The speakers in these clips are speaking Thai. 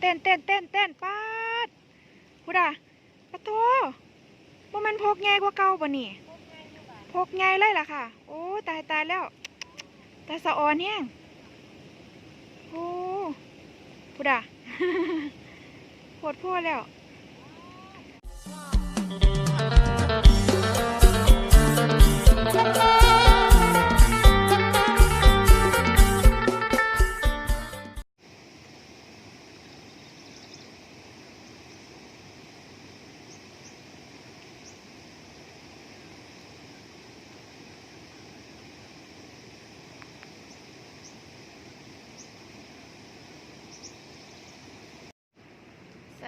เต้นเต้นเต้นเต้นปาดพุดาปะโตว่ามันพกง่ายกว่าเก่าป่ะนี่พกง่ายเลยล่ะค่ะ โอ้ตายตายแล้วตาสะออนแห้งโอ้พุดาปวดพ่อแล้ว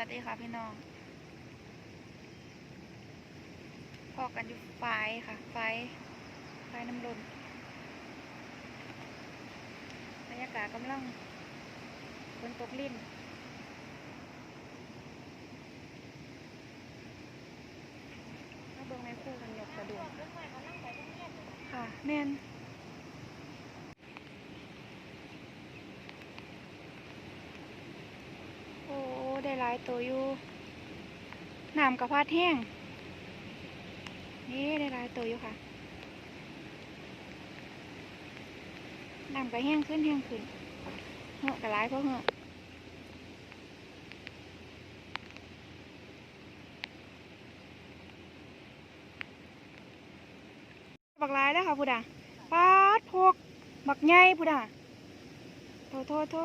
วัสดีค่ะพี่น้อง พอกันอยู่ไฟค่ะ ไฟ ไฟน้ำลนบรรยากาศกำลังฝนตกลิ่นมาเบิ่งแม่คู่กันหยกกระดูกค่ะ แม่น โอ้ ได้ หลายตัวอยู่น้ำกระพาดแห้งนี่ได้หลายตัวอยู่ค่ะน้ำก็แห้งขึ้นแห้งขึ้นเหอะก็หลายเพราะเหอะบักหลายแล้วค่ะพุดาปาดพกบักใหญ่พุดาโทษโทษโท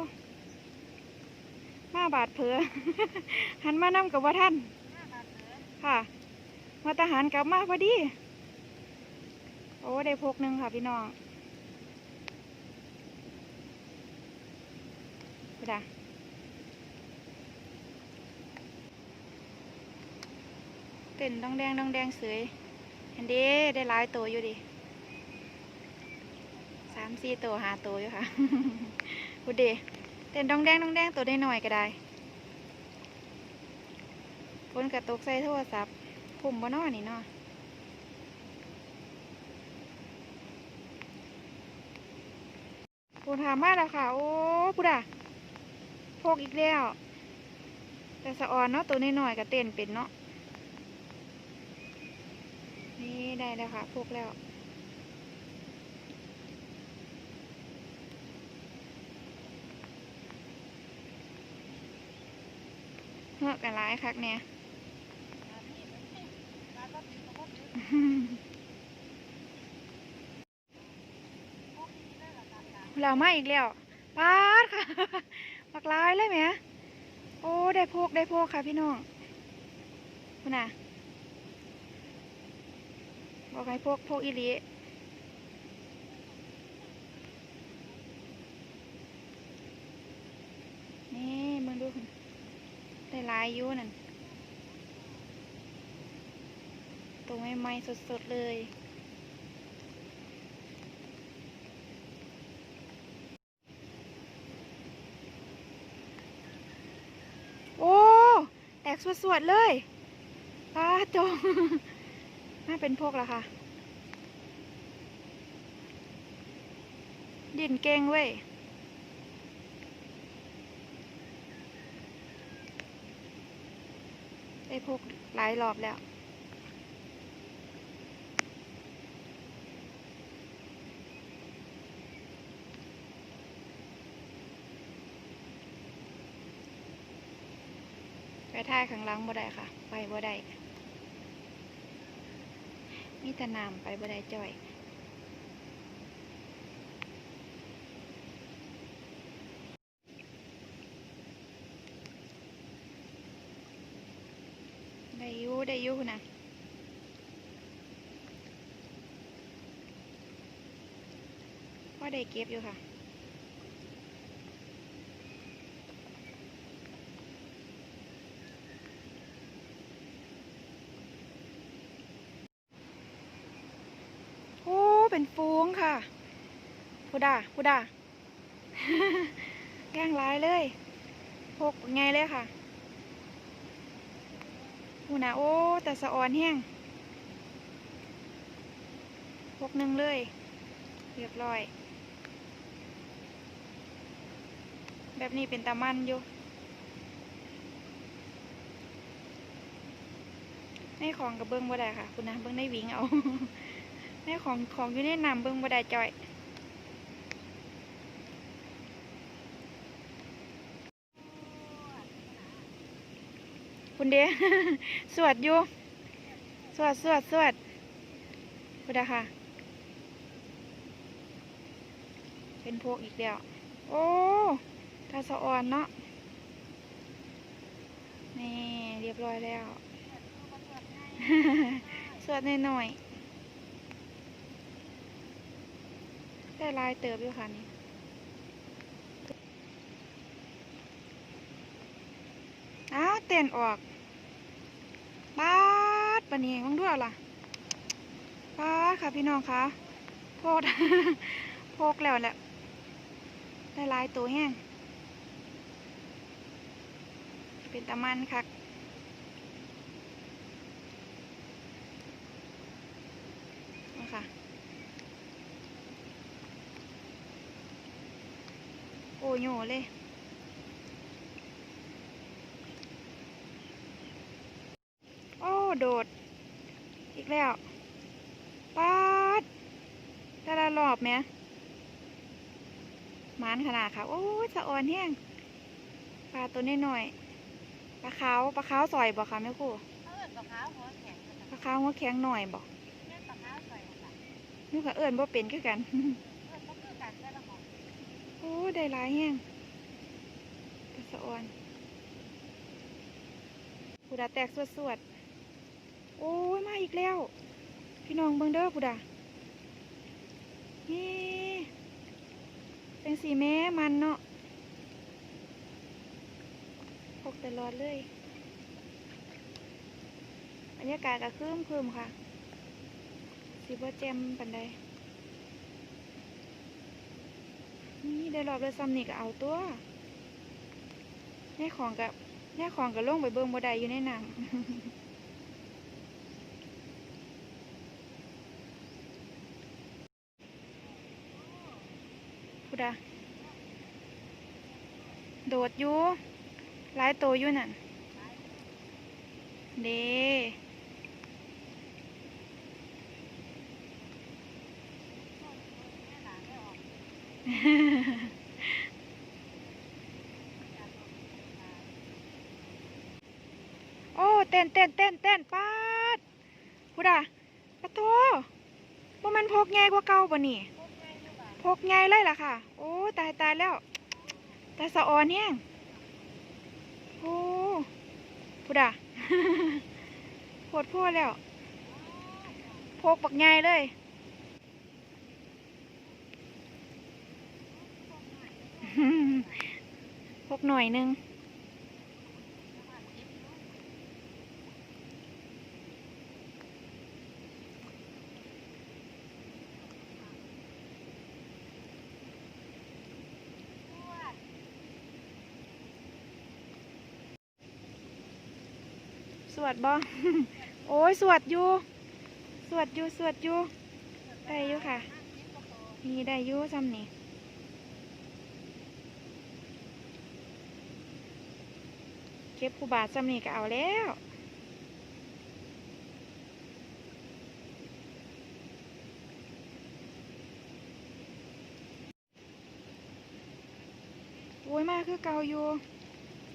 มาบาดเผลอหันมานำกับว่าท่านค่ะมาทหารกลับมาพอดี โอ้ได้พกหนึ่งค่ะพี่น้องไปด่ะเต้นดองแดงดองแดงเสยเห็นดีได้หลายตัวอยู่ดิสามสี่ตัวหาตัวอยู่ค่ะพูดดี เต้นดองแดงดองแดงตัวได้หน่อยก็ได้ฝนกระตกใส่โทรศัพท์พุ่มบ่นอนี่เนาะปูถามมาแล้วค่ะ โอ้พูดอะพกอีกแล้ว แต่สะออนเนาะตัวน้อยๆก็เต้นเป็นเนาะ นี่ได้แล้วค่ะพกแล้ว เงอกันหลายคักเนี่ยเรามาอีกแล้วปาดค่ะปักหลายเลยไหมโอ้ได้พกได้พกค่ะพี่น้องคุณน่ะบอกให้พวกพวกอีหลีนี่มึงดูคุณ ได้ลายอยู่นั่นตัวใหม่ๆสดๆเลยโอ้แตกสวดๆเลยป้าจงน่าเป็นพวกละค่ะ ดินเก่งเว้ย ได้พวกหลายรอบแล้ว ไปท่ายข้างหลังบ่ได้ค่ะ ไปบ่ได้มีแต่น้ำไปบ่ได้จ่อย ได้อยูได้อยูนะว่าได้เก็บอยู่ค่ะโอ้เป็นฟูงค่ะพูดาพูดาแกล้งร้ายเลยพกไงเลยค่ะ คุนะโอ้แต่สะออนแห้งพวกหนึ่งเลย เรียบร้อย แบบนี้เป็นตะมันอยู่ ในของกับเบิ้งบ่ได้ค่ะ คุณนะเบิ้งได้วิ่งเอาในของของอยู่ในน้ำเบิ้งบ่ได้จ่อย คุณเดสวดอยู่ สวดสวดสวดคุณดาค่ะ เป็นพวกอีกแล้ว โอ้ตาสะออนเนาะ นี่เรียบร้อยแล้ว สวดหน่อยๆได้ลายเติบอยู่ค่ะนี่ อ้าวเต้ นออกปาดปนี่มึงดูเอาล่ะปาดค่ะพี่น้องคะโพดโพกแล้วแหละได้ลายตัวแห้ง เป็นตะมันคักเอาค่ะโอ้โยเลย โอ้โดด อีกแล้วปาดแต่ละรอบแหม่หมานขนาดค่ะ โอ้ยสะออนแห้งปลาตัวน้อยๆปลาขาวปลาขาวซอยบอกค่ะแม่ครูเขาเอิ้นปลาขาวหัวแข็งปลาขาวหัวแข็งหน่อยบอกแม่นปลาขาวใส่ค่ะนึกว่าเอิญบ่เป็นคือกันเอิ้นบ่คือกันแต่ละหม้องโอ้ได้หลายแห้งปลาสะออนผู้ดาแตกสวดๆ โอ้ยมาอีกแล้ว พี่น้องเบิงเด้อผู้ดานี่เป็นสีแม่มันเนาะพกตลอดเลยบรรยากาศก็คืมคืมค่ะ สีบ่แจมปันใดนี่ได้รอบเลยซ้ำนี่ก็เอาตัวแน่ของกับแน่ของกับลงไปเบิ่งบ่ได้อยู่ในน้ำ พุดาโดดอยู่หลายตัวอยู่นั่นเด้โอ้เต้นเต้นเต้นเต้นปาดพุดาปะโตบ่มันพกใหญ่กว่าเก่าปะนี่ พกไงเลยล่ะค่ะ โอ้ตายตายแล้วตาสะออนเนี่ยงโอ้พุดาปวดพัวแล้ว พกปักไงเลย พกหน่อยหนึง สวดบ่ โอ้ยสวดอยู่ สวดอยู่สวดอยู่ ได้อยู่ค่ะ นี่ได้อยู่ซ้ำนี่เก็บผู้บาทซ้ำนี่ก็เอาแล้วโอ้ยมากคือเกาอยู่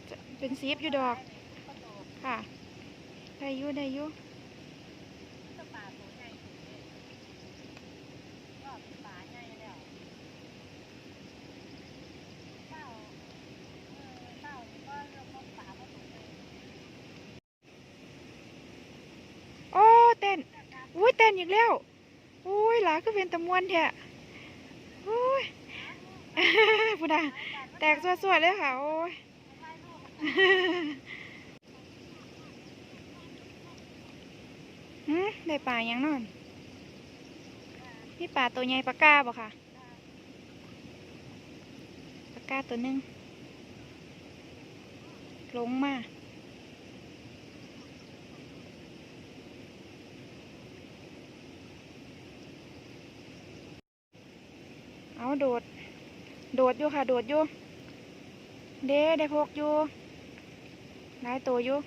จะเป็นซีฟอยู่ดอก ค่ะ ได้อยู่ได้อยู่ก็ปลาตัวใหญ่ก็ปลาใหญ่แล้วเต้าเออเต้านี่ก็เรียกว่าปลาบ่ถูกเลยโอ้เต้นอุ้ยเต้นอีกแล้วอุ้ยหลาก็เป็นตะมวนแท้อุ้ยพูดนะแตกสวดๆเลยค่ะ โอ้ย หืมได้ปลายังนอนนี่ปลาตัวใหญ่ปลากาบ่ค่ะปลากาตัวหนึงลงมาเอาโดด โดดอยู่ค่ะ โดดอยู่ เด้ได้พกอยู่หลายตัวอยู่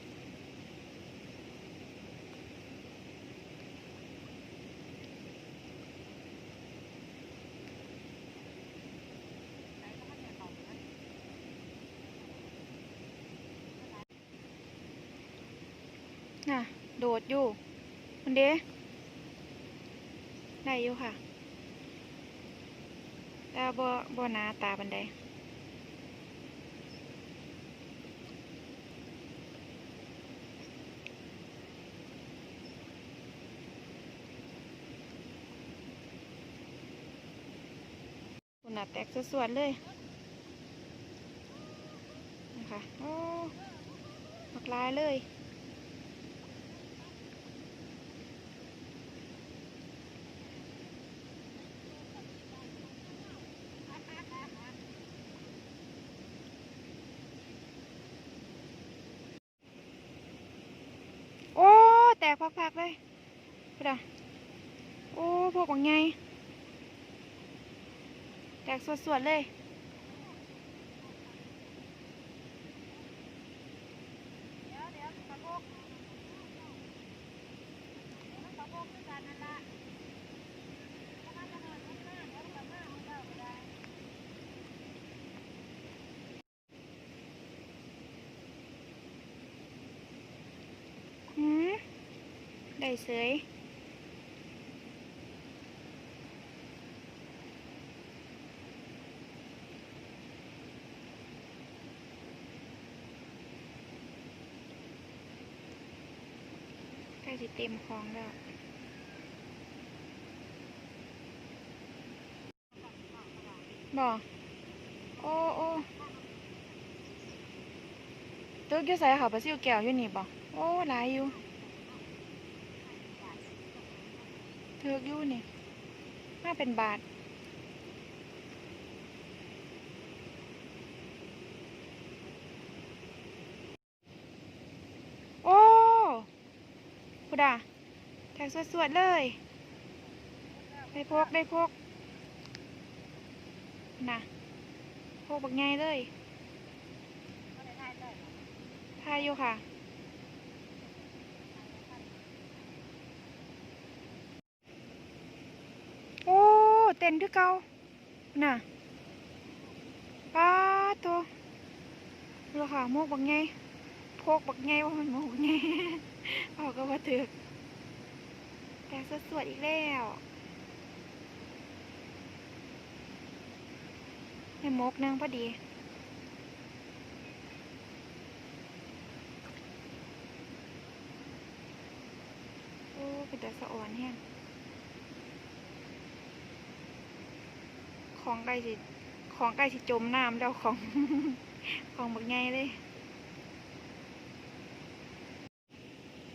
น่ะ โดด อยู่มันเด้ได้อยู่ค่ะแต่บ่บ่นาตาบันไดคุณน่ะแตกสวดๆเลยนะคะโอ้หมากลายเลย โอ้ แตกพักๆเลยพุดอะโอ้พวกบางไงแตกสวดๆเลย เดี๋ยวเดี๋ยวตะโกกเดี๋ยวตะโกกด้วยกันนั่นละแล้วมันจะเดินข้างหน้าเดี๋ยวมันมาของเราก็ได้ หืม ได้เสยใกล้สิเต็มคลองแล้วบ่โอ้โอ้ตึกอยู่ใส่ค่ะปลาซิวแก้วอยู่นี่บ่โอ้หลายอยู่เถือกอยู่นี่มาเป็นบาท โอ้พุดาแทงสวดๆเลย ได้พกได้พกน่ะพกบักไงเลยก็ได้ได้เลยทายอยู่ค่ะ โอ้ เต้นคือเก่าน่ะป้าตัวดูค่ะโมกบักไงพกบักไงว่ามันโมกไงเอาก็ว่าถึกแต่สวดๆอีกแล้วในมกหนึงพอดีโอ้เป็นแต่สะอ่อนแฮง ของไก่สิของไก่สิจมน้ำแล้วของ ของบักไงเลย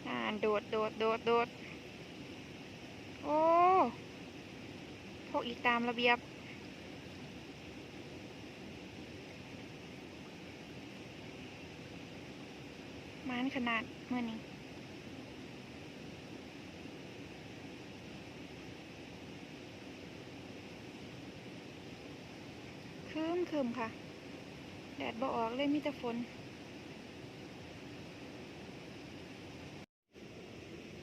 อ่าโดดโดดโดดโดดโอ้พวกอีกตามระเบียบมานขนาดเมื่อนี้ คืมคืมค่ะ แดดบ่ออกเลยมีแต่ฝน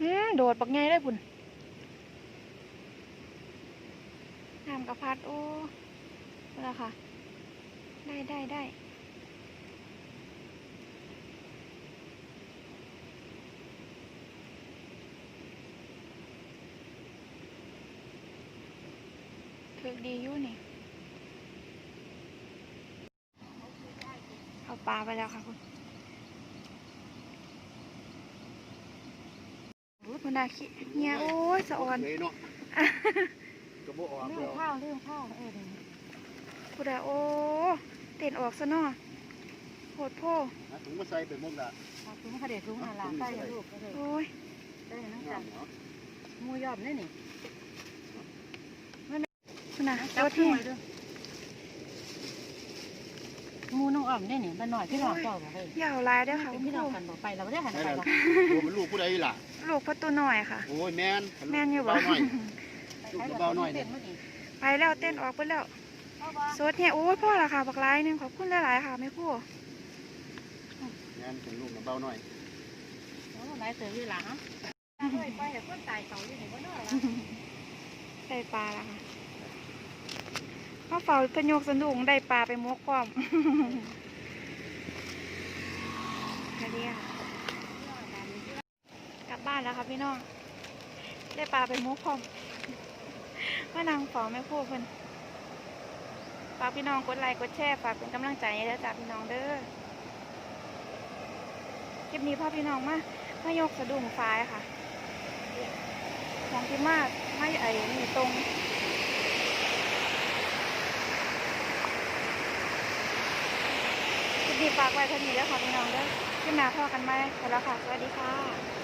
อืมโดดบักไงได้พุ่นน้ำกระพัดโอ้แหละค่ะ ได้ได้ได้ถือดีอยู่นี่ เอาป ลาไปแล้วค่ะคุณโอ้ยมันน่าขี้เฮียโอ้ยสะอ่อนเลยเนาะก็บ่ออกเรื่แล้องวข้าวเรื่องข้าวเออพูดอะโอ้เต้นออกซะเนาะโหดโพหาถุงมาใส่เป็นมุกละเอาถุงข้าวเด็ดถุงอาลาใส่ลูกก็เลยโอ้ยได้น้ำงาจัมนเนาะมูยอมนี่นี่คุณน่ะจัโดบดขึ้นแห้งมาด้วย มูน้องอ่อมนี่นี่มันหน่อยพี่น้องเจ้าบอกเลยยาวหลายเด้อค่ะเป็นคุณพี่คน้รูองกันบอกไปเราไม่ได้หันนั่นไปแหหรละอกตัวเป็นลูกผู้ใดล่ะ ลูกประตูหน่อยค่ะ โอ้ยแม่นแม่นอยู่บ่เบาหน่อยเต้นมาดิไปแล้วเต้นออกไปแล้วเอาบ่โซดเนี่ยโอ้ยพ่อละค่ะบักหลายหนึงขอบคุณหลายๆค่ะแม่ครู่แม่นเป็นลูกนะเบาหน่อยโอ้หลายเสืออยู่หลังไปไปแต่คนตายเขาอยู่นี่บ่เนาะล่ะได้ปลาแล้วค่ะ มาเฝ้าพะโยกสนุกได้ปลาไปมกพร้อมแค่นี้ค่ะแล้วค่ะพี่น้อง ได้ปลาไปมุกพร้อมมานางฝอแม่พูเพิ่นฝากพี่น้องกดไลค์กดแชร์ฝากเป็นกำลังใจให้ด้อจ้าพี่น้องเด้อคลิปนี้พาพี่น้องมามายกสะดุ้งฟ้าค่ะของที่มากไม่ไอ้นี่ตรง นี่ฝากไว้เท่านี้แล้วค่ะพี่น้องเด้อขึ้นมาพอกันไหมไปแล้วค่ะ สวัสดีค่ะ